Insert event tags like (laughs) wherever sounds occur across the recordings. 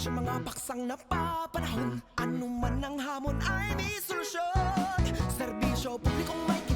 Sa mga paksang napapanahon. Ano man ang hamon ay may solusyon. Serbisyo, publikong may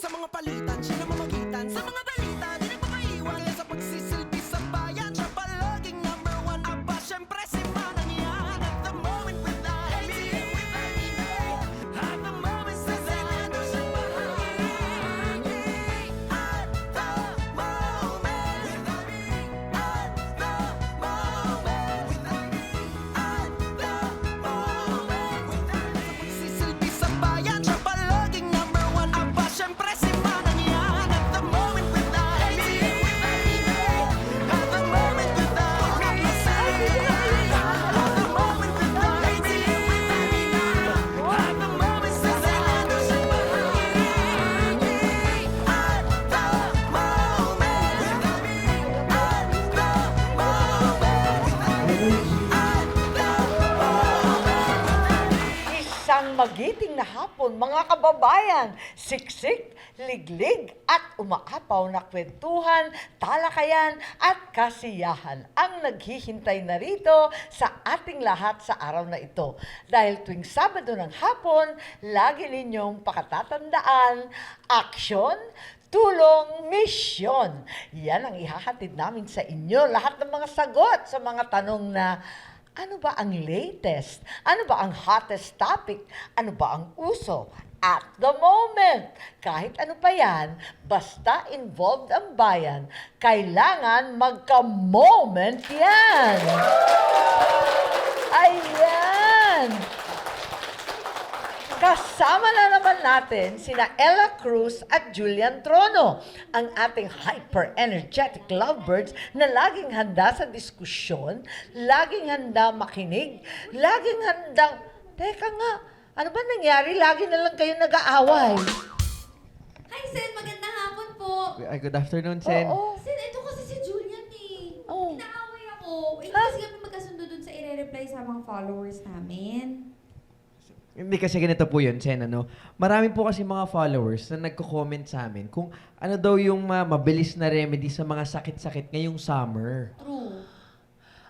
Sa mga palitan, siya na mamagitan Sa mga mga kababayan, siksik, liglig at umaapaw na kwentuhan, talakayan at kasiyahan ang naghihintay na rito sa ating lahat sa araw na ito. Dahil tuwing Sabado ng hapon, lagi ninyong pakatatandaan, aksyon, tulong, misyon. Yan ang ihahatid namin sa inyo. Lahat ng mga sagot sa mga tanong na ano ba ang latest? Ano ba ang hottest topic? Ano ba ang uso? At the moment, kahit ano pa yan, basta involved ang bayan, kailangan magka-moment yan. Ayan! Kasama na naman natin sina Ella Cruz at Julian Trono, ang ating hyper-energetic lovebirds na laging handa sa diskusyon, laging handa makinig, laging handang, teka nga, ano ba nangyari? Lagi na lang kayo nag-aaway. Hi, Sen! Magandang hapon po! Ay, good afternoon, Sen. Oo. Sen, ito kasi si Julian eh. Oh. Inaaway ako. Eh, Ha? kasi kami magkasundo dun sa ire-reply sa mga followers namin. Hindi kasi ganito po yun, Sen. Ano? Marami po kasi mga followers na nagko-comment sa amin kung ano daw yung ma- mabilis na remedy sa mga sakit-sakit ngayong summer. True.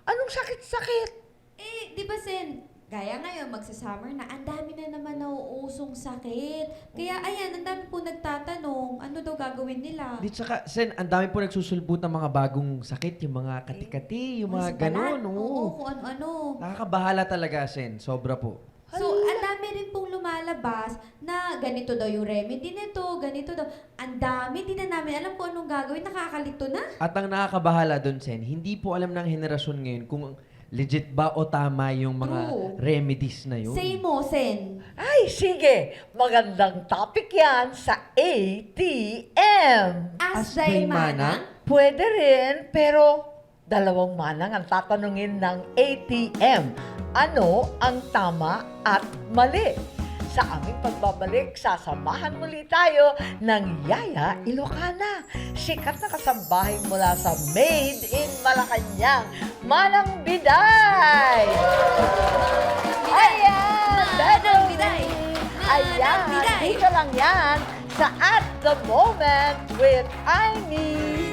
Anong sakit-sakit? Eh, di ba, Sen? Gaya ngayon, magsa-summer na, ang dami na naman nauusong sakit. Kaya, ayan, ang dami po nagtatanong, ano daw gagawin nila? Di tsaka, Sen, ang dami po nagsusulput ng mga bagong sakit, yung mga kati-kati, yung mga ganun. Oo, Oo. kung ano-ano. Nakakabahala talaga, Sen. Sobra po. So, ang dami rin pong lumalabas na ganito daw yung remedy nito, ganito daw. Ang dami, di na namin alam kung anong gagawin. Nakakalito na. At ang nakakabahala doon, Sen, hindi po alam ng henerasyon ngayon kung legit ba o tama yung mga True. remedies na yun. Say mo, Sen. Ay, sige. Magandang topic yan sa ATM. As As thy manang, Pwede rin, pero dalawang manang ang tatanungin ng ATM. Ano ang tama at mali? Sa aming pagbabalik, sasamahan muli tayo ng Yaya Ilocana. Sikat na kasambahay mula sa Made in Malacanang, Manang Biday! Ayan! Manang Biday! Ayan! Dito lang yan sa At The Moment with Amy.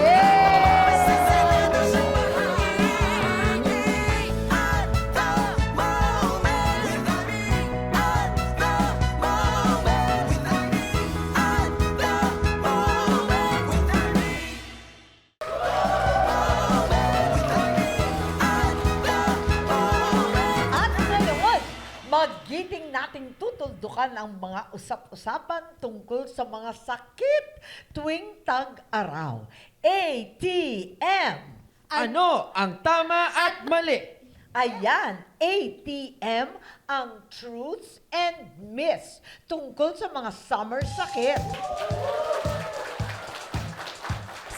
Yes! Tutuldukan ang mga usap-usapan tungkol sa mga sakit tuwing tag-araw. ATM! Ano ang tama at mali? Ayan, ATM ang truths and myths tungkol sa mga summer sakit.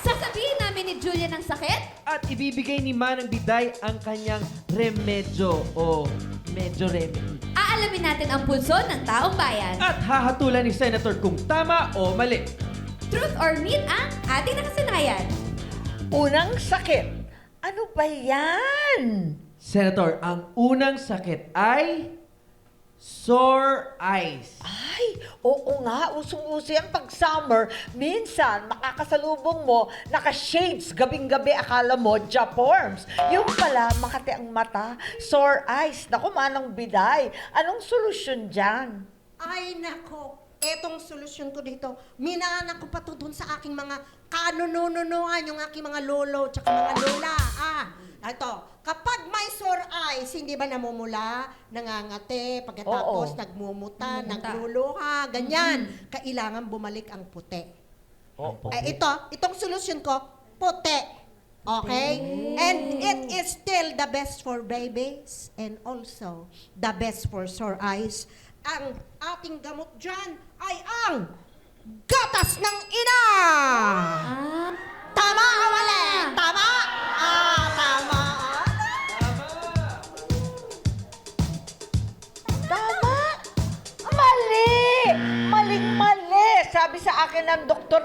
sasabihin namin ni Julia ng sakit? At ibibigay ni Manang Biday ang kanyang remedyo o medyo remedy. Aalamin natin ang pulso ng taong bayan. At hahatulan ni Senator kung tama o mali. Truth or myth ang ating nakasanayan. Unang sakit. Ano ba yan? Senator, ang unang sakit ay sore eyes. Ay, oo nga, usong-uso yan pag summer. Minsan, makakasalubong mo, naka-shades, gabing-gabi, akala mo, Japorms. Yung pala, makati ang mata, sore eyes. Naku, manang biday. Anong solusyon dyan? Ay, nako. Etong solusyon ko dito, minaanak ko pa to dun sa aking mga kanunununuan, yung aking mga lolo, tsaka mga lola. Ah, ito, kapag may sore eyes, hindi ba namumula, nangangate, pagkatapos Oo. nagmumuta, Namumuta. nagluluha, ganyan. Kailangan bumalik ang puti. Oo. Eh, ito, itong solusyon ko, puti. Okay? And it is still the best for babies and also the best for sore eyes. Ang ating gamot dyan ay ang gatas ng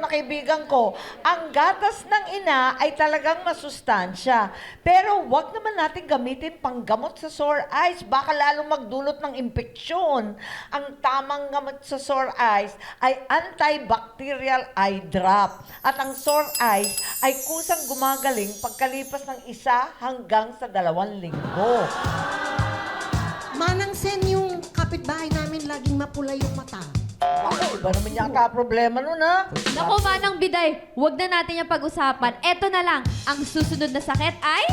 kaibigan ko, ang gatas ng ina ay talagang masustansya. Pero wag naman natin gamitin panggamot sa sore eyes. Baka lalong magdulot ng impeksyon. Ang tamang gamot sa sore eyes ay antibacterial eye drop. At ang sore eyes ay kusang gumagaling pagkalipas ng isa hanggang sa dalawang linggo. Manang sen yung kapitbahay namin laging mapula yung mata. Ako, iba naman yata problema nun, ha? Naku, Manang Biday, wag na natin yung pag-usapan. Eto na lang, ang susunod na sakit ay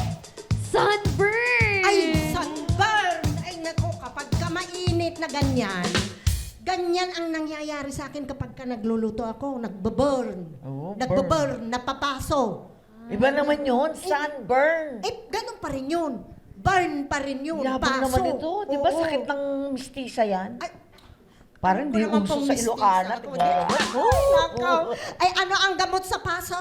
sunburn! Ay, sunburn! Ay, nako, kapag ka mainit na ganyan, ganyan ang nangyayari sa akin kapag ka nagluluto ako, nagbaburn. Oo, nagbaburn, napapaso. Iba naman yun, sunburn. Eh, ganun pa rin yun. Burn pa rin yun, Yabang paso. naman ito. Di ba Oo. sakit ng mistisa yan? Ay, Parang di uso sa? Ilocana. (laughs) Nakaw. Ay, ano ang gamot sa paso?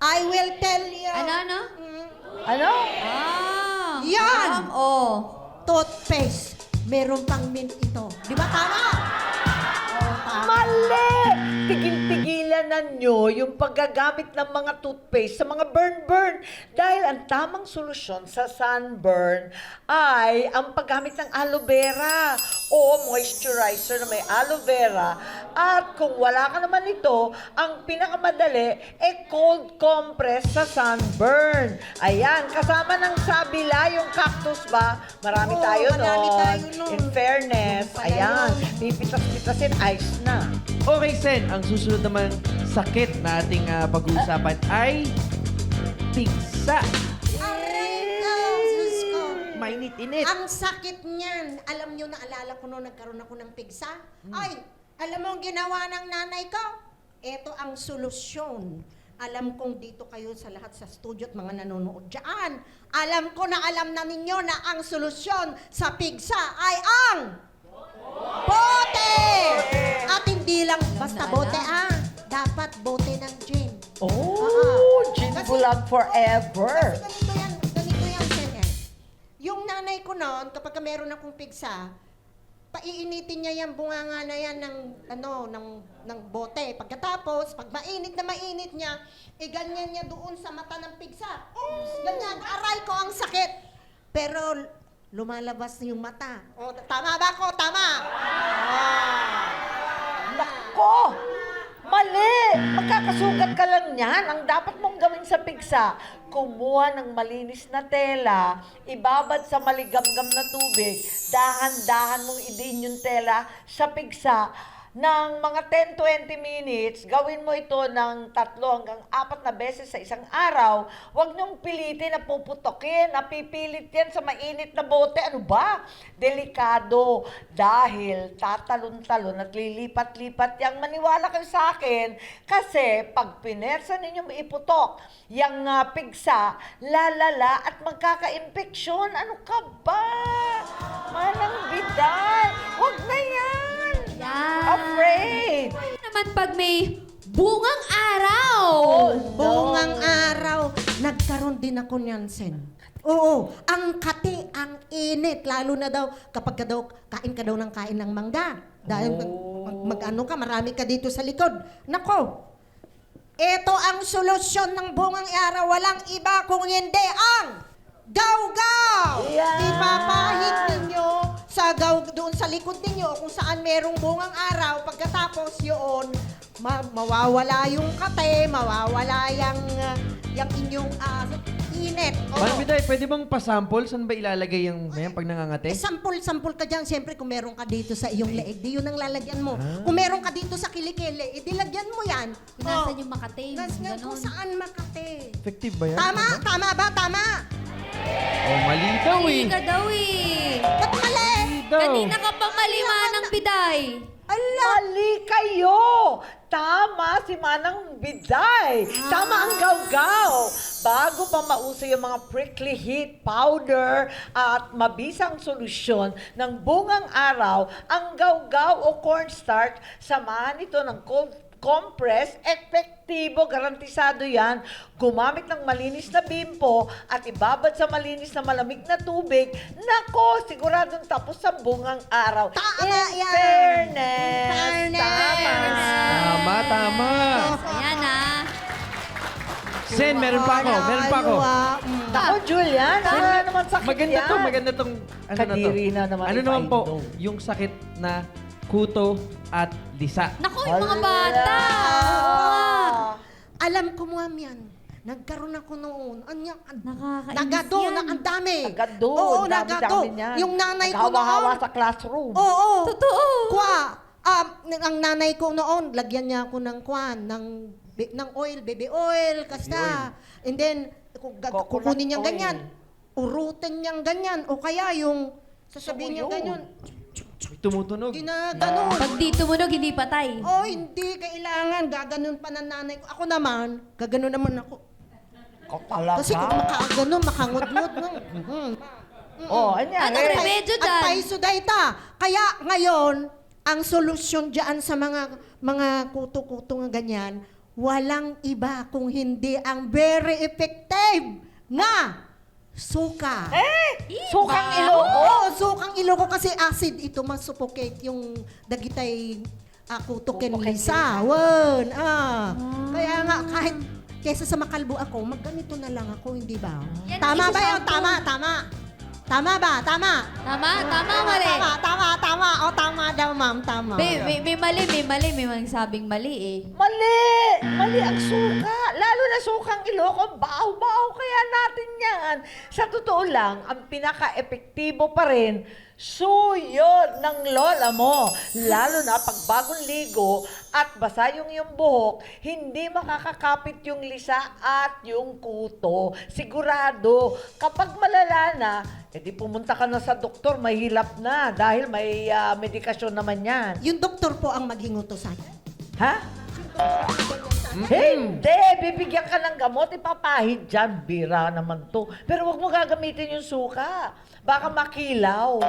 I will tell you. Ano, ano? Mm, Ano? Ah! Yan! Um, oh. toothpaste. Meron pang mint ito. Di ba tama? Oh, tama. Mali! Tigil-tigilan na nyo yung paggagamit ng mga toothpaste sa mga burn-burn. Dahil ang tamang solusyon sa sunburn ay ang paggamit ng aloe vera o moisturizer na may aloe vera. At kung wala ka naman ito, ang pinakamadali ay cold compress sa sunburn. Ayan, kasama ng sabila, yung cactus ba? Marami Oo, tayo marami nun. tayo nun. In fairness, Pala ayan, pipitas-pitasin, ice na. Okay, Sen, ang susunod naman sakit na ating ah, pag-uusapan ay pigsa. Aray ko, Diyos ko. Mainit-init. Ang sakit niyan. Alam niyo, naalala ko noon nagkaroon ako ng pigsa. Ay, alam mo ang ginawa ng nanay ko? Ito ang solusyon. Alam kong dito kayo sa lahat sa studio at mga nanonood dyan. Alam ko na alam na ninyo na ang solusyon sa pigsa ay ang bote! At hindi lang basta bote ah. Dapat bote ng gin. Oh, gin Kasi- bulag forever. Kasi ganito yan, ganito yan, Sen, eh. Yung nanay ko noon, kapag ka meron akong pigsa, paiinitin niya yung bunganga na yan ng, ano, ng, ng bote. Pagkatapos, pag mainit na mainit niya, eh ganyan niya doon sa mata ng pigsa. Ganyan, aray ko ang sakit. Pero lumalabas na yung mata. O, tama ba ako? Tama! Nako! Mali! Magkakasugat ka lang yan. Ang dapat mong gawin sa pigsa, kumuha ng malinis na tela, ibabad sa maligamgam na tubig, dahan-dahan mong idiin yung tela sa pigsa, ng mga 10-20 minutes, gawin mo ito ng tatlo hanggang apat na beses sa isang araw. Huwag niyong pilitin na puputokin, napipilit yan sa mainit na bote. Ano ba? Delikado. Dahil tatalon-talon at lilipat-lipat yang maniwala kayo sa akin kasi pag pinersa ninyo iputok yung ah, pigsa, lalala at magkaka-infeksyon. Ano ka ba? Manang biday. Huwag na yan. Yan. Afraid. Ano naman pag may Bungang araw! Bungang araw, nagkaroon din ako niyan, Sen. Oo, ang kati, ang init. Lalo na daw, kapag ka daw, kain ka daw ng kain ng mangga. Dahil mag, mag- mag-ano ka, marami ka dito sa likod. Nako, ito ang solusyon ng bungang araw. Walang iba kung hindi ang gaw-gaw! Yan! Ipapahid ninyo sa gaw doon sa likod ninyo kung saan merong bungang araw. Pagkatapos yun, ma- mawawala yung kate, mawawala yung, uh, yung inyong ah, init. Oo. Parang Biday, pwede bang pasample? Saan ba ilalagay yung yan pag nangangate? Eh, sampol-sampol ka dyan. Siyempre, kung meron ka dito sa iyong leeg, di yun ang lalagyan mo. Kung meron ka dito sa kilikili, eh, di lagyan mo yan. Kung nasan Oh. yung Makati, Nas, nga, ganun. kung saan makate. Effective ba yan? Tama? Tama ba? Tama? Oh, mali daw Mali eh. ka daw eh. Ba't mali? Mali daw. Kanina ka pa malima ng biday. Ala! Mali kayo! Tama si Manang Biday. Tama ang gaw-gaw. Bago pa mauso yung mga prickly heat powder at mabisang solusyon ng bungang araw, ang gaw-gaw o cornstarch, samahan ito ng cold compress, epektibo, garantisado yan. Gumamit ng malinis na bimpo at ibabad sa malinis na malamig na tubig. Nako, siguradong tapos sa bungang araw. Tama In yan. fairness. Fairness. Tama, tama. Ayan ah. Sen, meron pa ako, meron pa ako. ah, mm. Ako, Julian, ano na naman sakit Maganda yan? to, maganda tong ano Kadiri na to. na naman Ano naman po, ipainom. yung sakit na kuto at lisa. Naku, yung mga bata. Oo nga. Alam ko mo yan. Nagkaroon ako noon. Anya, Nakakainis nagado, yan. na ang dami. Agad doon. Oo, dami-dami nagado. niyan. Yung nanay ko Naghawa-hawa noon. sa classroom. Oo. Totoo. Kwa, um, ang nanay ko noon, lagyan niya ako ng kwan, ng, bi- ng oil, baby oil, kasta. And then, ku- Coconut kukunin niyang oil. ganyan. Urutin niyang ganyan. O kaya yung, sasabihin niya ganyan, Tumutunog. ginaganon. Pag di tumunog, hindi patay. Oh, hindi kailangan. Gaganon pa ng nanay ko. Ako naman, gaganon naman ako. Ikaw talaga. Kasi kung makaganon, makangod-ngod. no? Mhm. Oh, anya. Anong eh. remedyo At dyan? paisudayta. Kaya ngayon, ang solusyon dyan sa mga mga kuto-kuto nga ganyan, walang iba kung hindi ang very effective nga suka. Eh, sukang iloko. Oo, sukang iloko kasi acid ito masuffocate yung dagitay uh, kutukin Kutukin lisa. Wan, ah. Kaya nga kahit kesa sa makalbo ako, magganito na lang ako, hindi ba? Yan, tama ba isa yun? Tama, tama. Tama ba? Tama. Tama, tama, mali. Tama, tama, tama. O, tama daw, ma'am. Tama. May, may, may mali, may mali. May magsabing mali eh. Mali! Mali ang suka. Lalo na sukang iloko. Baho-baho kaya natin yan. Sa totoo lang, ang pinaka-epektibo pa rin, suyod ng lola mo. Lalo na pag bagong ligo at basa yung iyong buhok, hindi makakakapit yung lisa at yung kuto. Sigurado, kapag malala na, edi pumunta ka na sa doktor, mahilap na dahil may ah, medikasyon naman yan. Yung doktor po ang maghinguto sa akin. Ha? Hindi! Bibigyan ka ng gamot, ipapahid dyan. Bira naman to. Pero wag mo gagamitin yung suka. Baka makilaw. (laughs)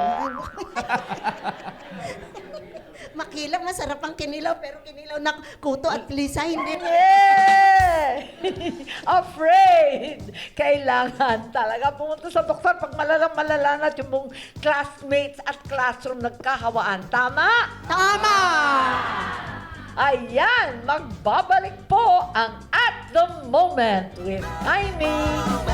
Makilang, masarap ang kinilaw, pero kinilaw na kuto at lisa, hindi. Yeah! (laughs) Afraid! Kailangan talaga pumunta sa doktor pag malalang malala na yung mong classmates at classroom nagkahawaan. Tama? Tama! Ayan, magbabalik po ang At The Moment with Jaime.